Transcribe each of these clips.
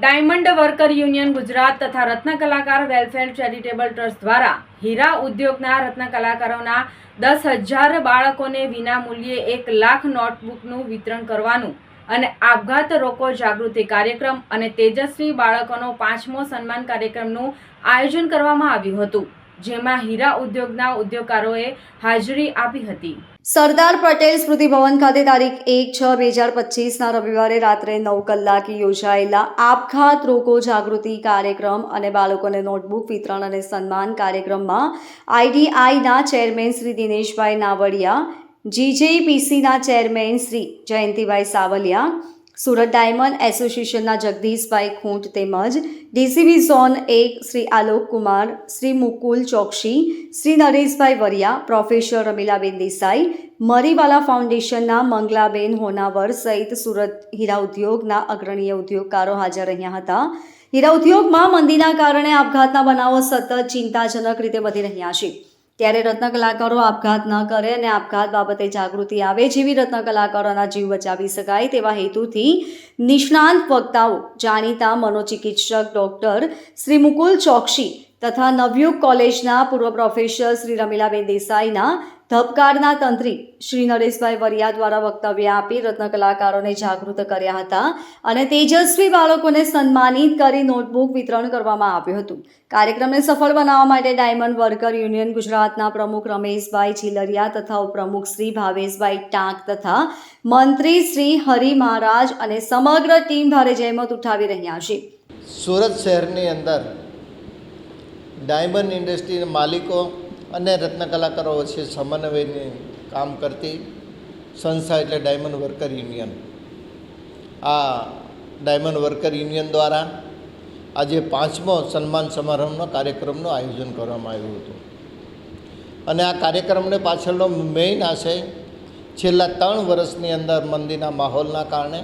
Diamond worker union Gujarat તથા રત્ન કલાકાર welfare charitable trust દ્વારા હીરા ઉદ્યોગના રત્ન કલાકારોના દસ હજાર બાળકોને વિના મૂલ્યે એક લાખ નોટબુકનું વિતરણ કરવાનું અને આપઘાત રોકો જાગૃતિ કાર્યક્રમ અને તેજસ્વી બાળકોનો પાંચમો સન્માન કાર્યક્રમનું આયોજન કરવામાં આવ્યું હતું, જેમાં હીરા ઉદ્યોગના ઉદ્યોગકારોએ હાજરી આપી હતી. સરદાર પટેલ સ્મૃતિ ભવન ખાતે તારીખ એક છ બે હજાર પચીસના રવિવારે રાત્રે નવ કલાકે યોજાયેલા આપઘાત રોકો જાગૃતિ કાર્યક્રમ અને બાળકોને નોટબુક વિતરણ અને સન્માન કાર્યક્રમમાં આઈડીઆઈના ચેરમેન શ્રી દિનેશભાઈ નાવડિયા, જીજેપીસીના ચેરમેન શ્રી જયંતિભાઈ સાવલિયા સુરત ડાયમંડ એસોસિએશનના જગદીશભાઈ ખૂંટ તેમજ ડીસીબી ઝોન એક શ્રી આલોક કુમાર, શ્રી મુકુલ ચોકસી શ્રી નરેશભાઈ વરિયા, પ્રોફેસર રમીલાબેન દેસાઈ, મરીવાલા ફાઉન્ડેશનના મંગલાબેન હોનાવર સહિત સુરત હીરા ઉદ્યોગના અગ્રણીય ઉદ્યોગકારો હાજર રહ્યા હતા. હીરા ઉદ્યોગમાં મંદીના કારણે આપઘાતના બનાવો સતત ચિંતાજનક રીતે વધી રહ્યા છે. ત્યારે રત્ન કલાકારો આપઘાત ન કરે અને આપઘાત બાબતે જાગૃતિ આવે જેવી રત્ન કલાકારોના જીવ બચાવી શકાય તેવા હેતુથી નિષ્ણાંત વક્તાઓ જાણીતા મનોચિકિત્સક ડૉક્ટર શ્રી મુકુલ ચોકસી તથા નવયુગ કોલેજના પૂર્વ પ્રોફેસર શ્રી રમીલાબેન દેસાઈના ધબકારના તંત્રી શ્રી નરેશભાઈ વરિયા દ્વારા વક્તવ્ય આપી રત્ન કલાકારોને જાગૃત કર્યા હતા અને તેજસ્વી બાળકોને સન્માનિત કરી નોટબુક વિતરણ કરવામાં આવ્યું હતું. કાર્યક્રમને સફળ બનાવવા માટે ડાયમંડ વર્કર યુનિયન ગુજરાતના પ્રમુખ રમેશભાઈ ચીલરિયા તથા ઉપપ્રમુખ શ્રી ભાવેશભાઈ ટાંક તથા મંત્રી શ્રી હરિ મહારાજ અને સમગ્ર ટીમ ભારે જહેમત ઉઠાવી રહ્યા છે. સુરત શહેરની અંદર ડાયમંડ ઇન્ડસ્ટ્રીના માલિકો અને રત્ન કલાકારો વચ્ચે સમન્વયને કામ કરતી સંસ્થા એટલે ડાયમંડ વર્કર યુનિયન. આ ડાયમંડ વર્કર યુનિયન દ્વારા આજે પાંચમો સન્માન સમારંભનો કાર્યક્રમનું આયોજન કરવામાં આવ્યું હતું. અને આ કાર્યક્રમને પાછળનો મેઇન આશય છેલ્લા ત્રણ વર્ષની અંદર મંદીના માહોલના કારણે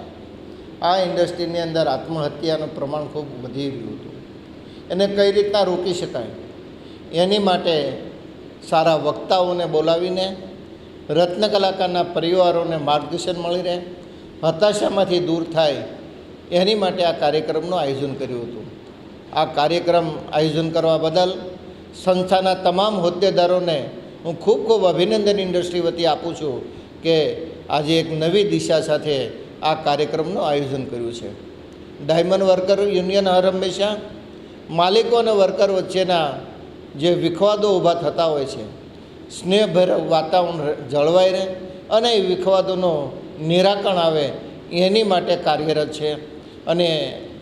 આ ઇન્ડસ્ટ્રીની અંદર આત્મહત્યાનું પ્રમાણ ખૂબ વધી રહ્યું હતું. એને કઈ રીતના રોકી શકાય? એની માટે સારા વક્તાઓને બોલાવીને, રત્ન કલાકારના પરિવારોને માર્ગદર્શન મળી રહે, હતાશામાંથી દૂર થાય, એની માટે આ કાર્યક્રમનું આયોજન કર્યું હતું. આ કાર્યક્રમ આયોજન કરવા બદલ સંસ્થાના તમામ હોદ્દેદારોને હું ખૂબ ખૂબ અભિનંદન ઇન્ડસ્ટ્રી વતી આપું છું કે આજે એક નવી દિશા સાથે આ કાર્યક્રમનું આયોજન કર્યું છે. ડાયમંડ વર્કર યુનિયન હર હંમેશા માલિકો અને વર્કર વચ્ચેના જે વિખવાદો ઊભા થતા હોય છે, સ્નેહભર વાતાવરણ જળવાઈ રહે અને એ વિખવાદોનો નિરાકરણ આવે એની માટે કાર્યરત છે અને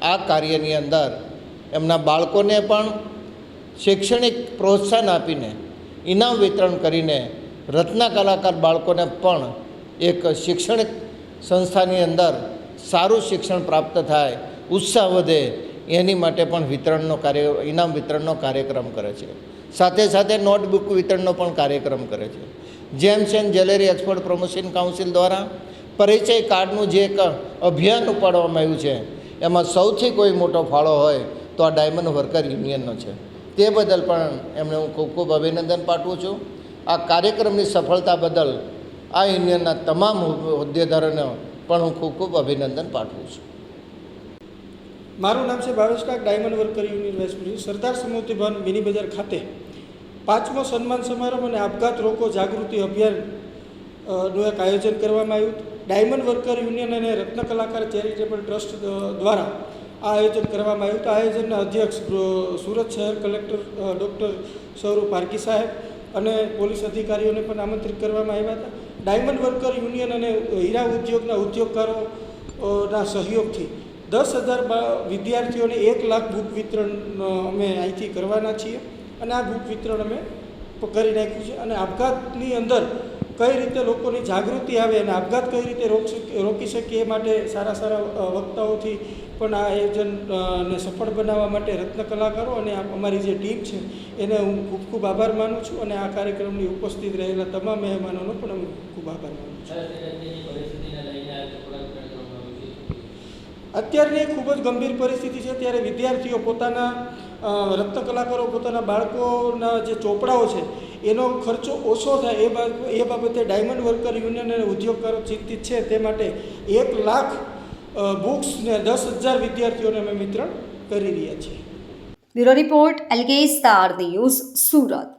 આ કાર્યની અંદર એમના બાળકોને પણ શૈક્ષણિક પ્રોત્સાહન આપીને, ઇનામ વિતરણ કરીને રત્ના કલાકાર બાળકોને પણ એક શૈક્ષણિક સંસ્થાની અંદર સારું શિક્ષણ પ્રાપ્ત થાય, ઉત્સાહ વધે એની માટે પણ વિતરણનો કાર્ય, ઇનામ વિતરણનો કાર્યક્રમ કરે છે. સાથે સાથે નોટબુક વિતરણનો પણ કાર્યક્રમ કરે છે. Gems and jewellery export promotion council દ્વારા પરિચય કાર્ડનું જે એક અભિયાન ઉપાડવામાં આવ્યું છે, એમાં સૌથી કોઈ મોટો ફાળો હોય તો આ ડાયમંડ વર્કર યુનિયનનો છે. તે બદલ પણ એમને હું ખૂબ ખૂબ અભિનંદન પાઠવું છું. આ કાર્યક્રમની સફળતા બદલ આ યુનિયનના તમામ હોદ્દેદારોને પણ હું ખૂબ ખૂબ અભિનંદન પાઠવું છું. મારું નામ છે Bhavesh Kak, diamond worker union vice president Sardar Samruddhi Bhavan mini બજાર ખાતે પાંચમો સન્માન સમારંભ અને આપઘાત રોકો જાગૃતિ અભિયાનનું એક આયોજન કરવામાં આવ્યું. ડાયમંડ વર્કર યુનિયન અને રત્ન કલાકાર ચેરિટેબલ ટ્રસ્ટ દ્વારા આ આયોજન કરવામાં આવ્યું. આ આયોજનના અધ્યક્ષ સુરત શહેર કલેક્ટર ડૉક્ટર સૌરવ પારકી સાહેબ અને પોલીસ અધિકારીઓને પણ આમંત્રિત કરવામાં આવ્યા હતા. ડાયમંડ વર્કર યુનિયન અને હીરા ઉદ્યોગના ઉદ્યોગકારો ના સહયોગથી દસ હજાર વિદ્યાર્થીઓને એક લાખ બુક વિતરણ અમે અહીંથી કરવાના છીએ. અને આ બુક વિતરણ અમે કરી નાખ્યું છે. અને આપઘાતની અંદર કઈ રીતે લોકોની જાગૃતિ આવે અને આપઘાત કઈ રીતે રોકી શકીએ એ માટે સારા સારા વક્તાઓથી પણ આ આયોજન ને સફળ બનાવવા માટે રત્ન કલાકારો અને અમારી જે ટીમ છે, એને હું ખૂબ ખૂબ આભાર માનું છું. અને આ કાર્યક્રમની ઉપસ્થિત રહેલા તમામ મહેમાનોનો પણ હું ખૂબ આભાર માનું છું. અત્યારની ખૂબ જ ગંભીર પરિસ્થિતિ છે, ત્યારે વિદ્યાર્થીઓ પોતાના રત્ન કલાકારો, પોતાના બાળકોના જે ચોપડાઓ છે, એનો ખર્ચો ઓછો થાય. એ એ બાબતે ડાયમંડ વર્કર યુનિયન અને ઉદ્યોગકારો ચિંતિત છે. તે માટે એક લાખ બુક્સ ને દસ હજાર વિદ્યાર્થીઓને અમે વિતરણ કરી રહ્યા છીએ. Bureau report, LK star news, Surat.